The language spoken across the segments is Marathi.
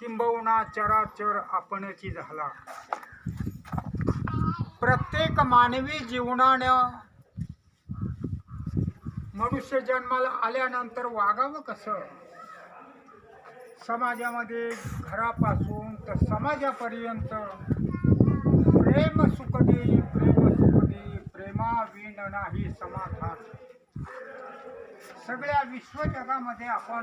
किंबहुना चराचर आपणची झाला. प्रत्येक मानवी जीवनानं मनुष्य जन्माला आल्यानंतर वागावं कसं? समाजामध्ये घरापासून तर समाजापर्यंत प्रेम सुख देई प्रेम सुख देई प्रेमाविन नाही समाधान. सगळ्या विश्वजगामध्ये आपण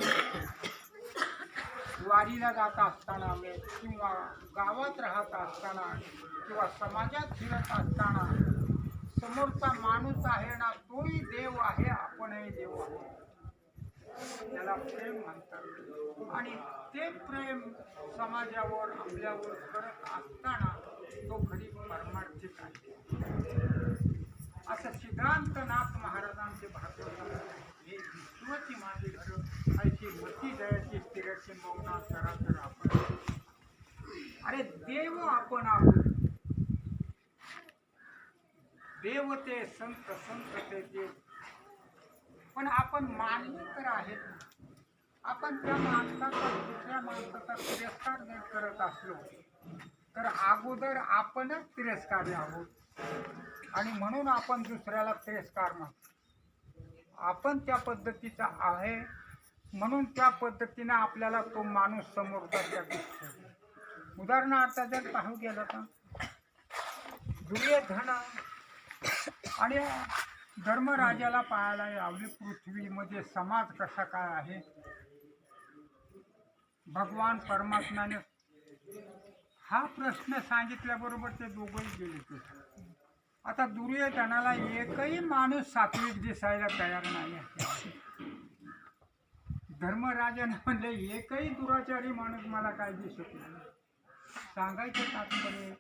वारीला जात असताना किंवा गावात राहत असताना किंवा समाजात फिरत असताना समोरचा माणूस आहे ना तोही देव आहे आपणही देव आहे. त्याला प्रेम म्हणतात. आणि ते प्रेम समाजावर आपल्यावर करत असताना तो खरी परमार्थिक आहे. असं सिद्धांतनाथ महाराजांचे भागवत हे विश्वची माझी अशी ऐशी मती जयाची स्थिराची मौना आपण अरे देव आपण आहोत. देव ते संत संत ते देव पण आपण मानले तर आहेत ना. आपण त्या माणसाचा दुसऱ्या माणसाचा तिरस्कार जर करत असलो तर अगोदर आपणच तिरस्कारी आहोत. आणि म्हणून आपण दुसऱ्याला तिरस्कार म्हणतो आपण त्या पद्धतीचा आहे. म्हणून त्या पद्धतीनं आपल्याला तो माणूस समोर दिसतो. उदाहरणार्थ जर पाहू गेलं तर दुर्योधन आणि धर्मराजाला पाहायला यावी पृथ्वीमध्ये समाज कसा काय आहे? भगवान परमात्म्याने हा प्रश्न सांगितल्याबरोबर ते दोघंही गेले ते आता दुर्योधनाला एकही माणूस सात्विक दिसायला तयार नाही आहे. धर्मराजाने म्हणले एकही दुराचारी माणूस मला काय दिसत नाही. सांगायचं तात्पर्य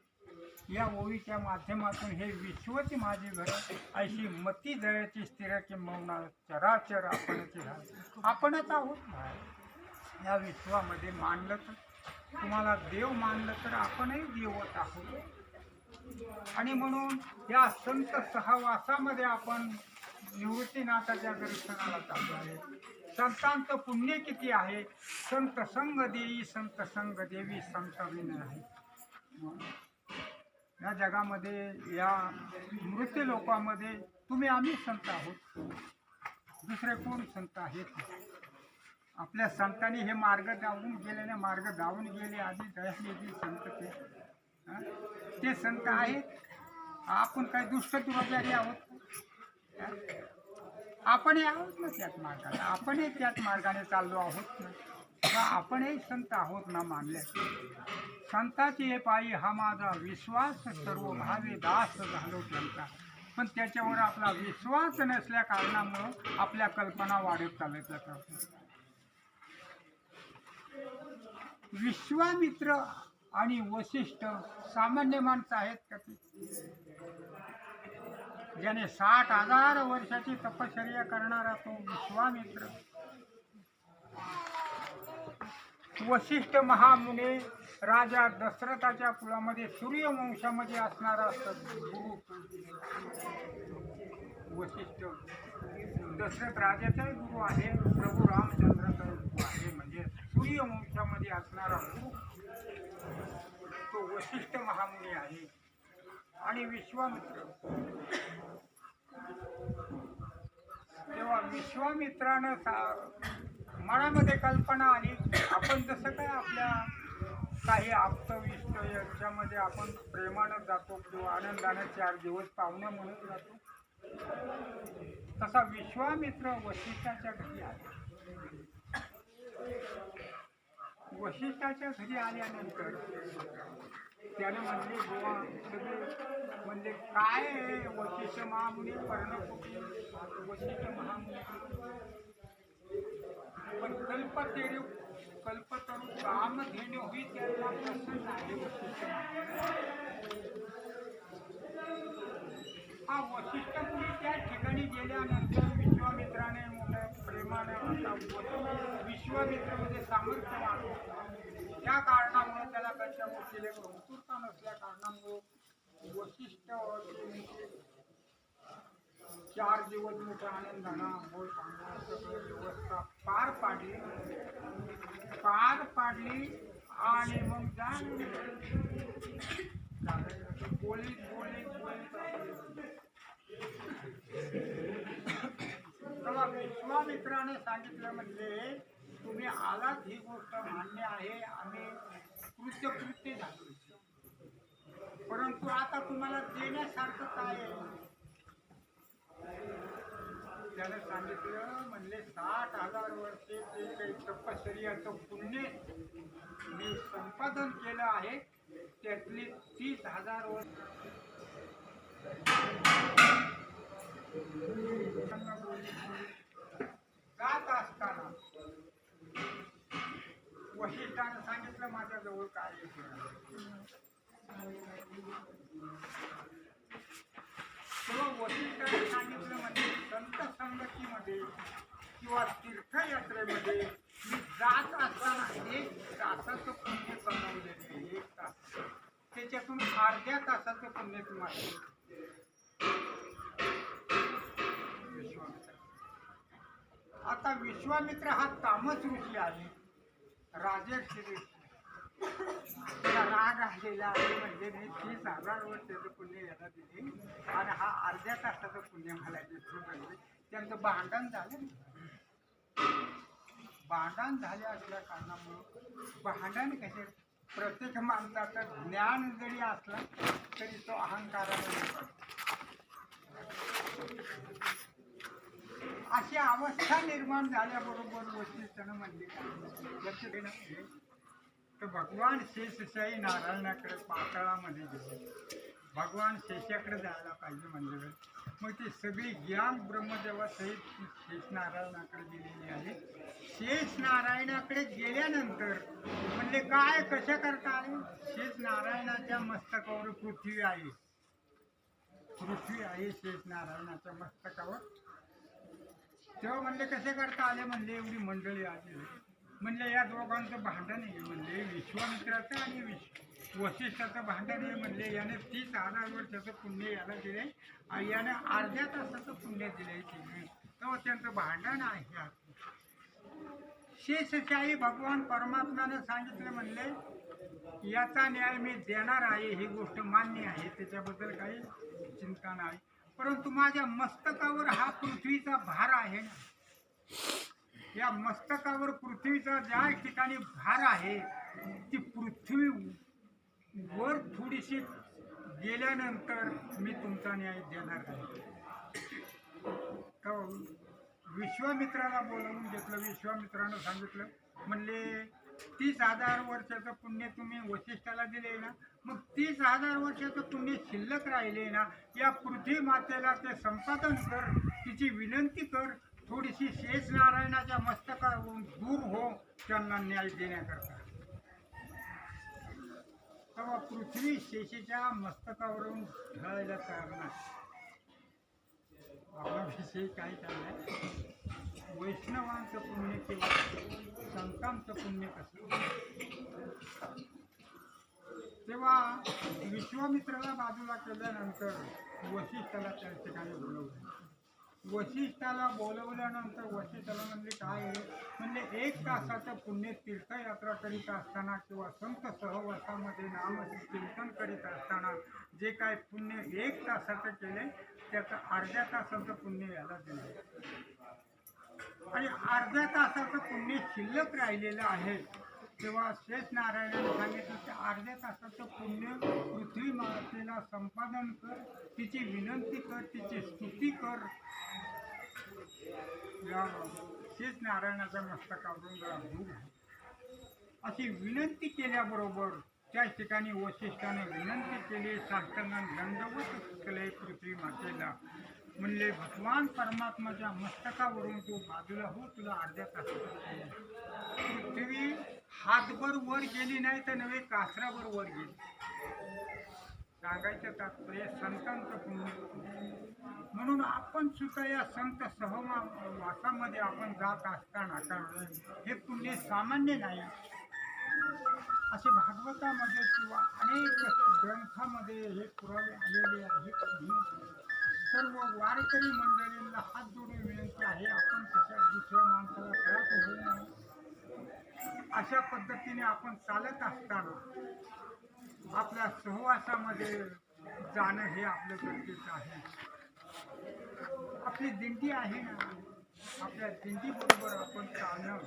या ओळीच्या माध्यमातून हे विश्वची माझी घर अशी मती जळाची स्थिर किंबहुना चराचर आपणच झालं आपणच आहोत या विश्वामध्ये मानलं तर तुम्हाला देव मानलं तर आपणही देवत आहोत. आणि म्हणून या संत सहवासामध्ये आपण निवृत्तीनाथाच्या दर्शनाला चालू आहे. संतांचं पुण्य किती आहे? संत संग देई संत संग देवी संत विन आहे या जगामध्ये या मृत लोकांमध्ये तुम्ही आम्ही संत आहोत. दुसरे कोण संत आहेत? आपल्या संतांनी हे मार्ग दावून गेलेले मार्ग दावून गेले आधी दयानिधी संत ते. ते संत आहेत. आपण काही दुष्ट दुराचारी आहोत. आपणही आहोत ना त्याच मार्गाने. आपणही त्याच मार्गाने चाललो आहोत ना. आपणही संत आहोत ना मानले. संताची हे पायी हा माझा विश्वास सर्व भावे दास झालो त्यांचा पण त्याच्यावर आपला विश्वास नसल्या कारणामुळं आपल्या कल्पना वाढत चालत जातात विश्वामित्र आणि वशिष्ठ सामान्य माणसं आहेत का ते? ज्याने साठ हजार वर्षाची तपश्चर्या करणारा तो विश्वामित्र. वशिष्ठ महामुने राजा दशरथाच्या कुळामध्ये सूर्यवंशामध्ये असणारा गुरु वशिष्ठ दशरथ राजाचाही गुरु आहे प्रभू रामचंद्राचा गुरु आहे म्हणजे सूर्यवंशामध्ये असणारा गुरु. तो वशिष्ठ महामुनी आहे आणि विश्वामित्र तेव्हा विश्वामित्रानं सा- मनामध्ये कल्पना आली आपण जसं काय आपल्या काही आप्तविष्ट यांच्यामध्ये आपण प्रेमानं जातो किंवा आनंदानं चार दिवस पाहुणं म्हणून जातो तसा विश्वामित्र वशिष्ठाच्या घरी आला. वशिष्ठाच्या घरी आल्यानंतर त्याने म्हणले बुवा सगळे म्हणजे काय आहे वशिष्ठ महामुनी? पर्णकुटी वशिष्ठ महामुनी. पण कल्पतेरू कल्पतरू काम घेणे ही त्यांना प्रसन्न आहे वशिष्ठ हा वशिष्ठ मुनी त्या ठिकाणी गेल्यानंतर विश्वामित्राने मोठ्या प्रेमाने आता विश्वामित्र म्हणजे सामर्थ्यवान त्या काळात कशा गोष्टीला नसल्या कारणामुळे वशिष्ठ चार दिवस मोठ्या आनंदानं आंघोळ सगळं व्यवस्था पार पाडली. पार पाडली आणि मग जा बोलीत बोलीत बोलीत विश्वामित्राने सांगितलं म्हणजे तुम्ही आलात ही गोष्ट मान्य आहे. आम्ही कृत्यकृत्य झालं परंतु आता तुम्हाला देण्यासारखं काय आहे? त्याला सांगितलं म्हणले साठ हजार वर्षे ते काही तपश्चर्याचं पुण्य मी संपादन केलं आहे त्यातली तीस हजार वर्ष त्यांना बोलली, जात असताना वशिष्ठानं सांगितलं माझ्याजवळ काय आहे तेव्हा वशिष्ठाने सांगितलं म्हणजे संत संगतीमध्ये किंवा तीर्थयात्रेमध्ये मी जात असताना एक तासाचं पुण्य कमावलेलं आहे एक तास. त्याच्यातून अर्ध्या तासाचं पुण्य तुम्हाला आता विश्वामित्र हा तामस ऋषी आहे. राजेश ऋषी. राग आलेला आहे म्हणजे मी तीस हजार वर्षाचं पुण्य याला दिले आणि हा अर्ध्या तासाचं पुण्य मला देतो म्हणजे त्यांचं भांडण झालं. भांडण झाले असल्या कारणामुळं भांडण कसे प्रत्येक माणसाचं ज्ञान जरी असला तरी तो अहंकाराने अशी अवस्था निर्माण झाल्याबरोबर वशिष्ठानं म्हणले लक्ष देणं म्हणजे तर भगवान शेषशाही नारायणाकडे पाताळामध्ये गेले. भगवान शेषाकडे जायला पाहिजे म्हणजे. मग ती सगळी ज्ञान ब्रह्मदेवा सहित शेष नारायणाकडे गेलेली आहे. शेष नारायणाकडे गेल्यानंतर म्हणले काय कशा करता आले? शेष नारायणाच्या मस्तकावर पृथ्वी आहे. पृथ्वी आहे शेष नारायणाच्या मस्तकावर? तेव्हा म्हणले कसे करता आले? म्हणले एवढी मंडळी आली म्हणले या दोघांचं भांडण आहे म्हणले. विश्वामित्राचं आणि विश्व वशिष्ठाचं भांडण आहे म्हणले. याने तीस हजार वर्षाचं पुण्य याला दिले. आणि याने अर्ध्या तासाचं पुण्य दिले तेव्हा त्यांचं भांडण आहे शेषशाही भगवान परमात्म्याने सांगितलं म्हणले याचा न्याय मी देणार आहे ही गोष्ट मान्य आहे. त्याच्याबद्दल काही चिंता नाही. परंतु माझ्या मस्तकावर हा पृथ्वीचा भार आहे ना. या मस्तकावर पृथ्वीचा ज्या ठिकाणी भार आहे ती पृथ्वी वर थोडीशी गेल्यानंतर मी तुमचा न्याय देणार नाही. तर विश्वामित्राला बोलावून घेतलं विश्वामित्रानं सांगितलं म्हणले तीस हजार वर्षाचं पुण्य तुम्ही वशिष्ठाला दिले ना मग तीस हजार वर्षाचं पुण्य शिल्लक राहिले ना या पृथ्वी मातेला ते संपादन कर तिची विनंती कर थोडीशी शेष नारायणाच्या मस्तकावरून दूर हो त्यांना न्याय देण्याकरता. तेव्हा पृथ्वी शेषीच्या मस्तकावरून ढळायला तयार नाही. आपल्याविषयी काय चाललंय वैष्णवांचं पुण्य केलं. संतांचं पुण्य कसं? तेव्हा विश्वामित्राला बाजूला केल्यानंतर वशिष्ठाला त्या ठिकाणी बोलवलं वशिष्ठाला बोलवल्यानंतर वशिष्ठाला म्हणजे काय म्हणजे एक तासाचं पुण्य तीर्थयात्रा करीत असताना किंवा संत सहवासामध्ये नाम कीर्तन करीत असताना जे काय पुण्य एक तासाचं केले त्याचं अर्ध्या तासाचं पुण्य याला दिलं. आणि अर्ध्या तासाचं पुण्य शिल्लक राहिलेलं आहे. तेव्हा शेष नारायणाने सांगितलं की अर्ध्या तासाचं पुण्य पृथ्वी मातेला संपादन कर तिची विनंती कर तिची स्तुती कर. या शेष नारायणाच्या मस्तकावरून जरा दूर आहे. अशी विनंती केल्याबरोबर त्या ठिकाणी वशिष्ठाने विनंती केली साष्टांगाने दंडवत केले पृथ्वी मातेला म्हणले भगवान परमात्माच्या मस्तकावरून तू बाजूला हो तुला अर्ध्या तासात पृथ्वी हातभर वर गेली नाही तर नव्हे कासरावर वर गेली सांगायचं तात्पर्य संतांचं पुण्य म्हणून आपण सुद्धा या संत सहमा वासामध्ये आपण जात असताना कारण हे पुण्य सामान्य नाही. असे भागवतामध्ये किंवा अनेक ग्रंथामध्ये हे पुरावे आलेले आहेत. सर्व वारकरी मंडळींना हात जोडून विनंती आहे आपण तशा दुसऱ्या माणसाला कळत होईल अशा पद्धतीने आपण चालत असताना आपल्या सहवासामध्ये जाणं हे आपलं गरजेचं आहे. आपली दिंडी आहे ना आपल्या दिंडीबरोबर आपण चालणं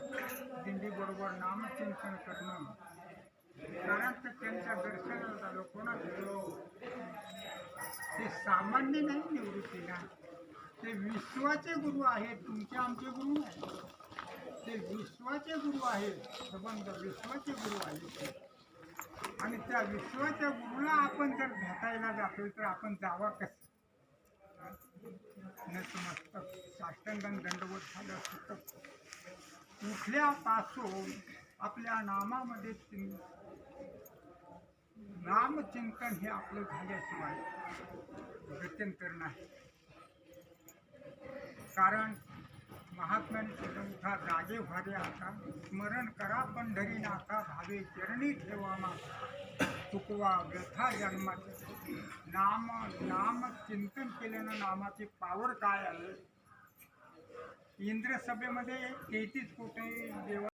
दिंडीबरोबर नामचिंतन करणं कारण तर त्यांच्या दर्शनाला झालं कोणा गेलो ते सामान्य नाही निवृत्ती ना. ते विश्वाचे गुरु आहेत तुमचे आमचे गुरु नाही. ते विश्वाचे गुरु आहेत. संबंध विश्वाचे गुरु आहेत आणि त्या विश्वाच्या गुरुला आपण जर भेटायला जातोय तर आपण जावा कसं? नतमस्तक साष्टांगण दंडवत झालं होतं उठल्यापासून आपल्या नामामध्ये चिं- नामचिंतन हे आपलं झाल्याशिवाय गत्यंतर नाही. कारण महात्म्याने सांगितलं, उठा जागे व्हावे आता स्मरण करा पंढरी नाथा भावे चरणी ठेवा माता. चुकवा व्यथा जन्माचे. नाम नाम चिंतन केल्यानं नामाचे पावर काय आहे? इंद्र सभेमध्ये तेहतीस कोटी देवा